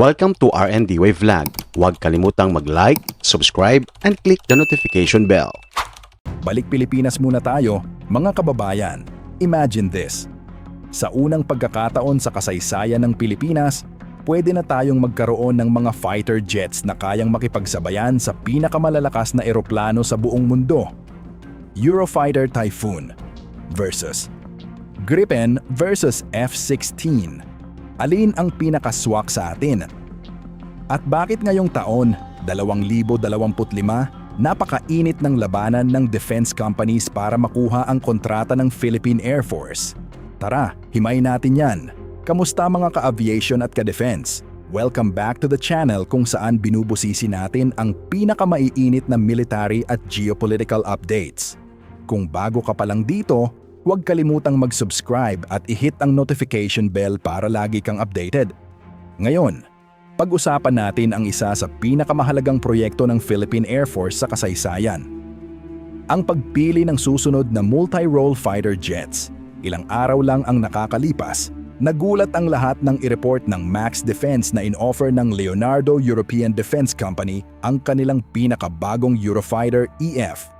Welcome to RND Wave Vlog. Huwag kalimutang mag-like, subscribe, and click the notification bell. Balik Pilipinas muna tayo, mga kababayan. Imagine this. Sa unang pagkakataon sa kasaysayan ng Pilipinas, pwede na tayong magkaroon ng mga fighter jets na kayang makipagsabayan sa pinakamalalakas na eroplano sa buong mundo. Eurofighter Typhoon versus Gripen versus F-16. Alin ang pinakaswak sa atin? At bakit ngayong taon, 2025, napakainit ng labanan ng defense companies para makuha ang kontrata ng Philippine Air Force? Tara, himayin natin yan. Kamusta mga ka-aviation at ka-defense? Welcome back to the channel kung saan binubusisi natin ang pinakamaiinit na military at geopolitical updates. Kung bago ka pa lang dito, huwag kalimutang mag-subscribe at i-hit ang notification bell para lagi kang updated. Ngayon, pag-usapan natin ang isa sa pinakamahalagang proyekto ng Philippine Air Force sa kasaysayan. Ang pagpili ng susunod na multi-role fighter jets. Ilang araw lang ang nakakalipas, nagulat ang lahat ng i-report ng Max Defense na in-offer ng Leonardo European Defense Company ang kanilang pinakabagong Eurofighter EF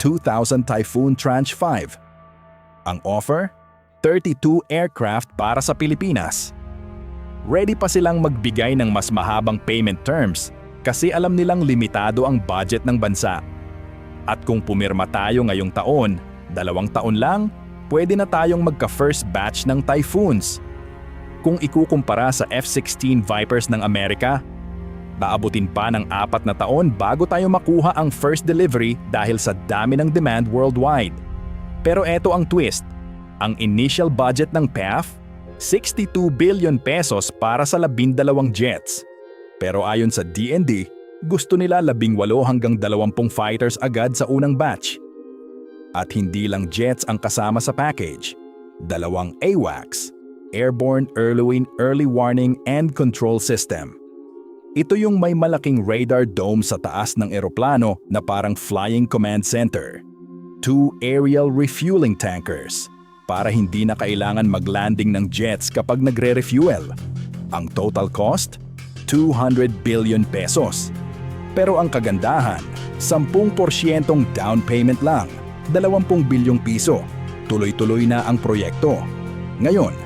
2000 Typhoon Tranche 5 ang offer? 32 aircraft para sa Pilipinas. Ready pa silang magbigay ng mas mahabang payment terms kasi alam nilang limitado ang budget ng bansa. At kung pumirma tayo ngayong taon, dalawang taon lang, pwede na tayong magka-first batch ng Typhoons. Kung ikukumpara sa F-16 Vipers ng Amerika, Naabutin pa ng apat na taon bago tayo makuha ang first delivery dahil sa dami ng demand worldwide. Pero eto ang twist. Ang initial budget ng PAF, 62 billion pesos para sa labindalawang jets. Pero ayon sa DND, gusto nila labing walo hanggang 20 fighters agad sa unang batch. At hindi lang jets ang kasama sa package. Dalawang AWACS, Airborne Early, Early Warning and Control System. Ito yung may malaking radar dome sa taas ng eroplano na parang flying command center two aerial refueling tankers para hindi na kailangan maglanding ng jets kapag nagre-refuel. Ang total cost? 200 billion pesos. Pero ang kagandahan, 10% down payment lang, 20 bilyong piso. Tuloy-tuloy na ang proyekto. Ngayon,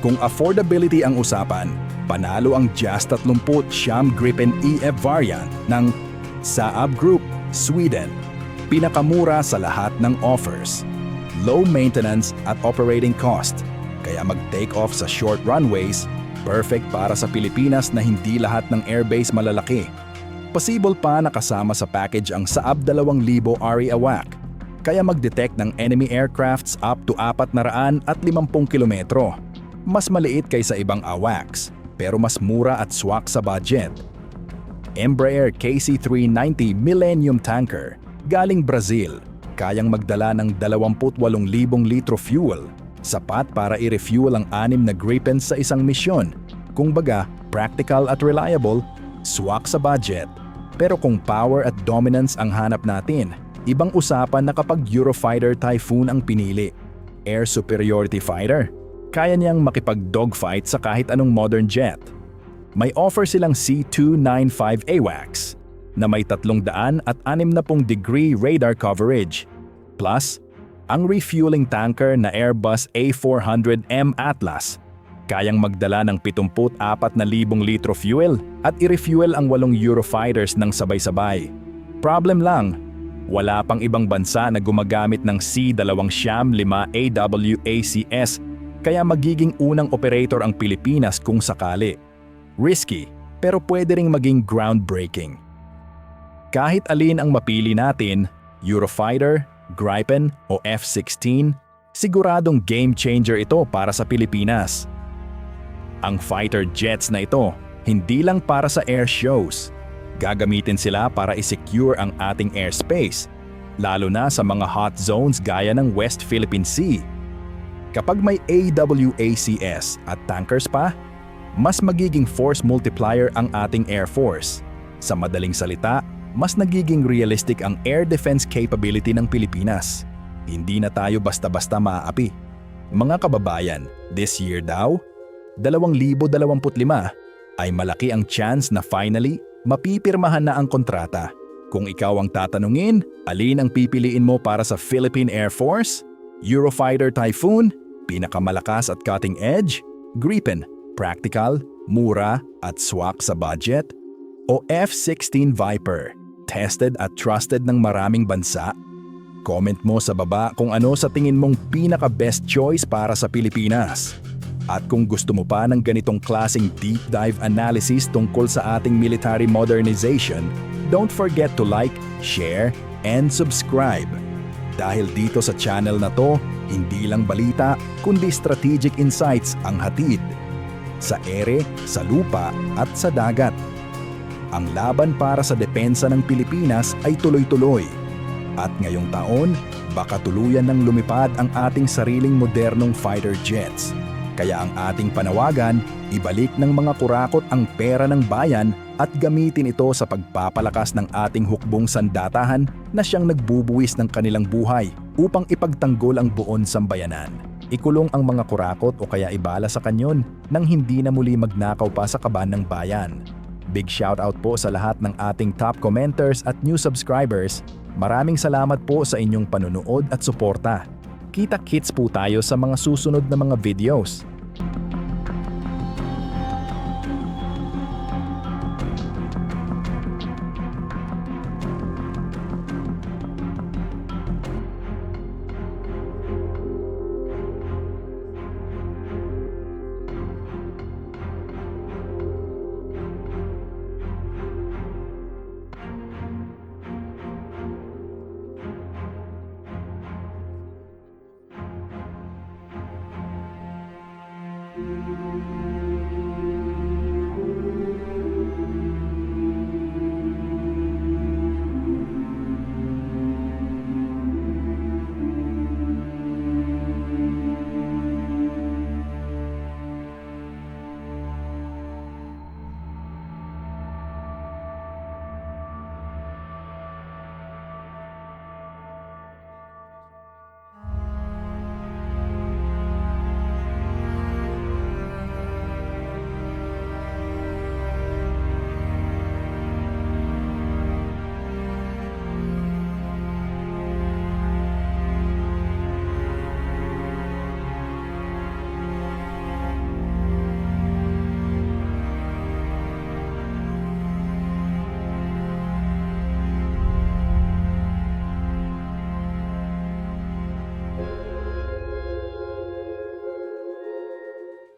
kung affordability ang usapan, panalo ang JAS 30 Sham Gripen EF variant ng Saab Group, Sweden pinakamura sa lahat ng offers. Low maintenance at operating cost, kaya mag-take off sa short runways, perfect para sa Pilipinas na hindi lahat ng airbase malalaki. Possible pa nakasama sa package ang Saab 2000 RE AWAC, kaya mag-detect ng enemy aircrafts up to 450 kilometro. Mas maliit kaysa ibang AWACS, pero mas mura at swak sa budget. Embraer KC-390 Millennium Tanker galing Brazil, kayang magdala ng 28,000 litro fuel, sapat para i-refuel ang anim na Gripen sa isang misyon. Kung baga, practical at reliable, swak sa budget. Pero kung power at dominance ang hanap natin, ibang usapan na kapag Eurofighter Typhoon ang pinili. Air Superiority Fighter, kaya niyang makipag-dogfight sa kahit anong modern jet. May offer silang C295 AWACS, na may 300 at 60 degree radar coverage. Plus, ang refueling tanker na Airbus A400M Atlas kayang magdala ng 74,000 litro fuel at i-refuel ang walong Eurofighters ng sabay-sabay. Problem lang, wala pang ibang bansa na gumagamit ng C-205 AWACS kaya magiging unang operator ang Pilipinas kung sakali. Risky, pero pwede ring maging groundbreaking. Kahit alin ang mapili natin, Eurofighter, Gripen o F-16, siguradong game changer ito para sa Pilipinas. Ang fighter jets na ito, hindi lang para sa air shows. Gagamitin sila para i-secure ang ating airspace, lalo na sa mga hot zones gaya ng West Philippine Sea. Kapag may AWACS at tankers pa, mas magiging force multiplier ang ating Air Force. Sa madaling salita, mas nagiging realistic ang air defense capability ng Pilipinas. Hindi na tayo basta-basta maaapi. Mga kababayan, this year daw, 2025, ay malaki ang chance na finally mapipirmahan na ang kontrata. Kung ikaw ang tatanungin, alin ang pipiliin mo para sa Philippine Air Force? Eurofighter Typhoon, pinakamalakas at cutting edge? Gripen, practical, mura at swak sa budget? O F-16 Viper, tested at trusted ng maraming bansa? Comment mo sa baba kung ano sa tingin mong pinaka-best choice para sa Pilipinas. At kung gusto mo pa ng ganitong klasing deep dive analysis tungkol sa ating military modernization, don't forget to like, share, and subscribe. Dahil dito sa channel na to, hindi lang balita, kundi strategic insights ang hatid. Sa ere, sa lupa, at sa dagat. Ang laban para sa depensa ng Pilipinas ay tuloy-tuloy. At ngayong taon, baka tuluyan ng lumipad ang ating sariling modernong fighter jets. Kaya ang ating panawagan, ibalik ng mga kurakot ang pera ng bayan at gamitin ito sa pagpapalakas ng ating hukbong sandatahan na siyang nagbubuwis ng kanilang buhay upang ipagtanggol ang buon sambayanan. Ikulong ang mga kurakot o kaya ibala sa kanyon nang hindi na muli magnakaw pa sa kaban ng bayan. Big shoutout po sa lahat ng ating top commenters at new subscribers. Maraming salamat po sa inyong panunood at suporta. Kita-kits po tayo sa mga susunod na mga videos.